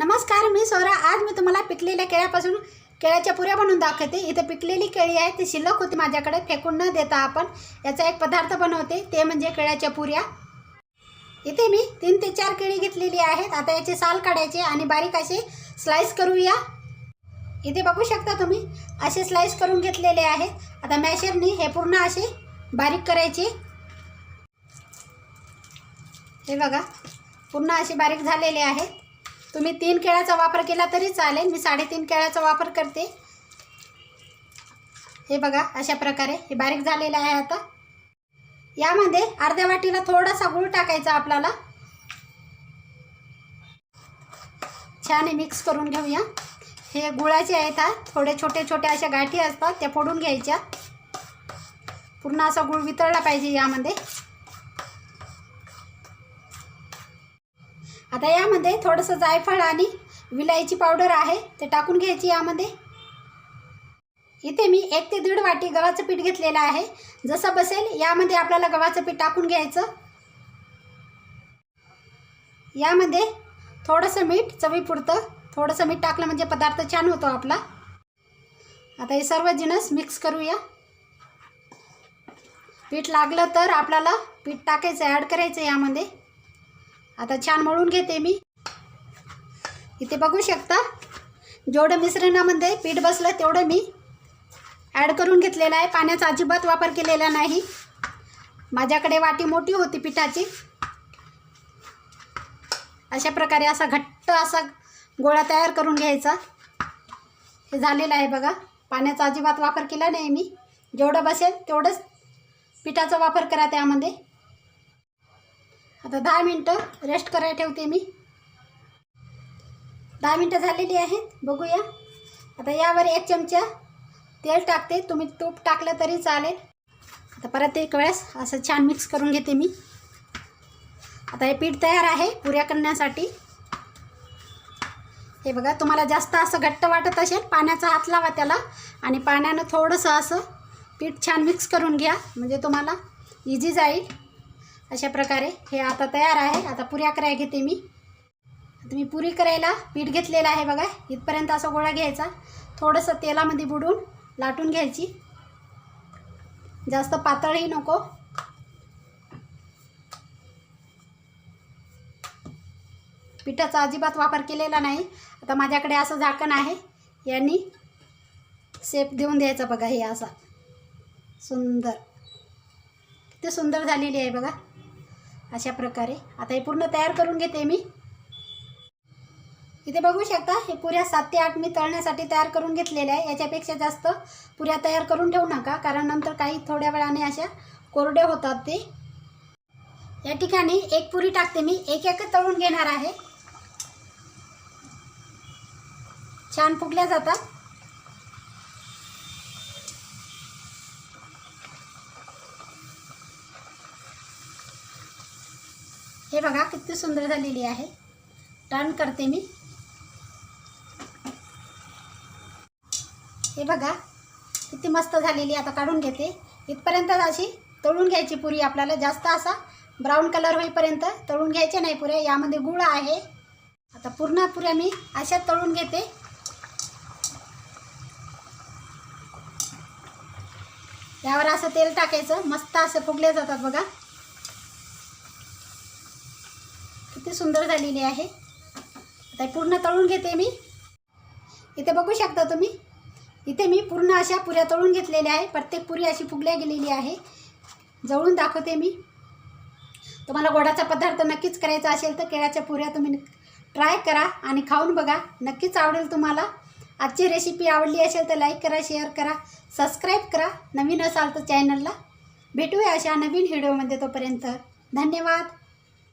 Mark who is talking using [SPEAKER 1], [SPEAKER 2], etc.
[SPEAKER 1] नमस्कार मी सोरा. आज मी तुम्हाला पिकलेल्या केळ्यापासून केळ्याच्या पुऱ्या बनवून दाखवते. इथे पिकलेली केळी आहे ती शिल्लक होती माझ्याकडे. फेकून न देता आपण याचा एक पदार्थ बनवते ते म्हणजे केळ्याच्या पुऱ्या. इथे मी तीन ते चार केळी घेतलेली आहेत. आता याचे साल काढायचे आणि बारीक असे स्लाईस करूया. इथे बघू शकता तुम्ही असे स्लाईस करून घेतलेले आहेत. आता मॅशरनी हे पूर्ण असे बारीक करायचे. हे बघा पूर्ण असे बारीक झालेले आहेत. तुम्ही तीन केळ्याचा वापर केला तरी चालेल. मी साडेतीन केळ्याचा वापर करते. हे बघा अशा प्रकारे हे बारीक झालेलं आहे आता. यामध्ये अर्ध्या वाटीला थोडासा गुळ टाकायचा आपल्याला. छान हे मिक्स करून घेऊया. हे गुळाचे आहेत हा. थोडे छोटे छोटे अशा गाठी असतात त्या फोडून घ्यायच्या. पूर्ण असा गुळ वितळला पाहिजे यामध्ये. आता यामध्ये थोडंसं जायफळ आणि विलायची पावडर आहे ते टाकून घ्यायची यामध्ये. इथे मी एक ते दीड वाटी गव्हाचं पीठ घेतलेलं आहे. जसं बसेल यामध्ये आपल्याला गव्हाचं पीठ टाकून घ्यायचं. यामध्ये थोडंसं मीठ चवीपुरतं थोडंसं मीठ टाकलं म्हणजे पदार्थ छान होतो आपला. आता हे सर्व जिनस मिक्स करूया. पीठ लागलं तर आपल्याला पीठ टाकायचं ॲड करायचं यामध्ये. आता छान मळून घेते मी. इथे बघू शकता? जेवढं मिश्रणामध्ये पीठ बसलं तेवढं मी ॲड करून घेतलेलं आहे. पाण्याचा अजिबात वापर केलेला नाही. माझ्याकडे वाटी मोठी होती पिठाची. अशा प्रकारे असा घट्ट असा गोळा तयार करून घ्यायचा. हे झालेलं आहे बघा. पाण्याचा अजिबात वापर केला नाही मी. जेवढं बसेल तेवढंच पिठाचा वापर करा त्यामध्ये. आता दहा मिनटं रेस्ट करायला ठेवते मी. दहा मिनटं झालेली आहेत बघूया. आता यावर एक चमचा तेल टाकते. तुम्ही तूप टाकलं तरी चालेल. आता परत एक वेळेस असं छान मिक्स करून घेते मी. आता हे पीठ तयार आहे पुऱ्या करण्यासाठी. हे बघा तुम्हाला जास्त असं घट्ट वाटत असेल पाण्याचा हात लावा त्याला. आणि पाण्यानं थोडंसं असं पीठ छान मिक्स करून घ्या. म्हणजे तुम्हाला इझी जाईल. अशा प्रकारे हे आता तयार आहे. आता पुऱ्या करायला घेते मी. आता मी पुरी करायला पीठ घेतलेलं आहे बघा. इथपर्यंत असा गोळा घ्यायचा. थोडंसं तेलामध्ये बुडून लाटून घ्यायची. जास्त पातळही नको. पिठाचा अजिबात वापर केलेला नाही. आता माझ्याकडे असं झाकण आहे. यांनी शेप देऊन द्यायचा बघा हे असा. सुंदर. किती सुंदर झालेली आहे बघा. अशा प्रकारे. आता हे पूर्ण तयार करून घेते मी. इथे बघू शकता हे पुऱ्या सात ते आठ मी तळण्यासाठी तयार करून घेतलेल्या आहे. याच्यापेक्षा जास्त पुऱ्या तयार करून ठेवू नका कारण नंतर काही थोड्या वेळाने अशा कोरड्या होतात ते. या ठिकाणी एक पुरी टाकते मी. एक एक तळून घेणार आहे. छान फुगल्या जातात. हे बघा किती सुंदर झालेली आहे. टर्न करते मी. हे बघा किती मस्त झालेली आता काढून घेते. इथपर्यंत अशी तळून घ्यायची पुरी आपल्याला. जास्त असा ब्राऊन कलर होईपर्यंत तळून घ्यायचे नाही पुऱ्या. यामध्ये गुळ आहे. आता पूर्ण पुऱ्या मी अशा तळून घेते. यावर असं तेल टाकायचं. मस्त असं फुगले जातात बघा. किती सुंदर झालेली आहे. आता पूर्ण तळून घेते मी. इथे बघू शकता तुम्ही. इथे मी पूर्ण अशा पुऱ्या तळून घेतलेल्या आहे. प्रत्येक पुरी अशी फुगल्या गेलेली आहे. जवळून दाखवते मी. तुम्हाला गोडाचा पदार्थ नक्कीच करायचा असेल तर केळ्याच्या पुऱ्या तुम्ही ट्राय करा आणि खाऊन बघा. नक्कीच आवडेल तुम्हाला. आजची रेसिपी आवडली असेल तर लाईक करा शेअर करा सबस्क्राईब करा. नवीन असाल तर चॅनलला भेटूया अशा नवीन व्हिडिओमध्ये तोपर्यंत. धन्यवाद.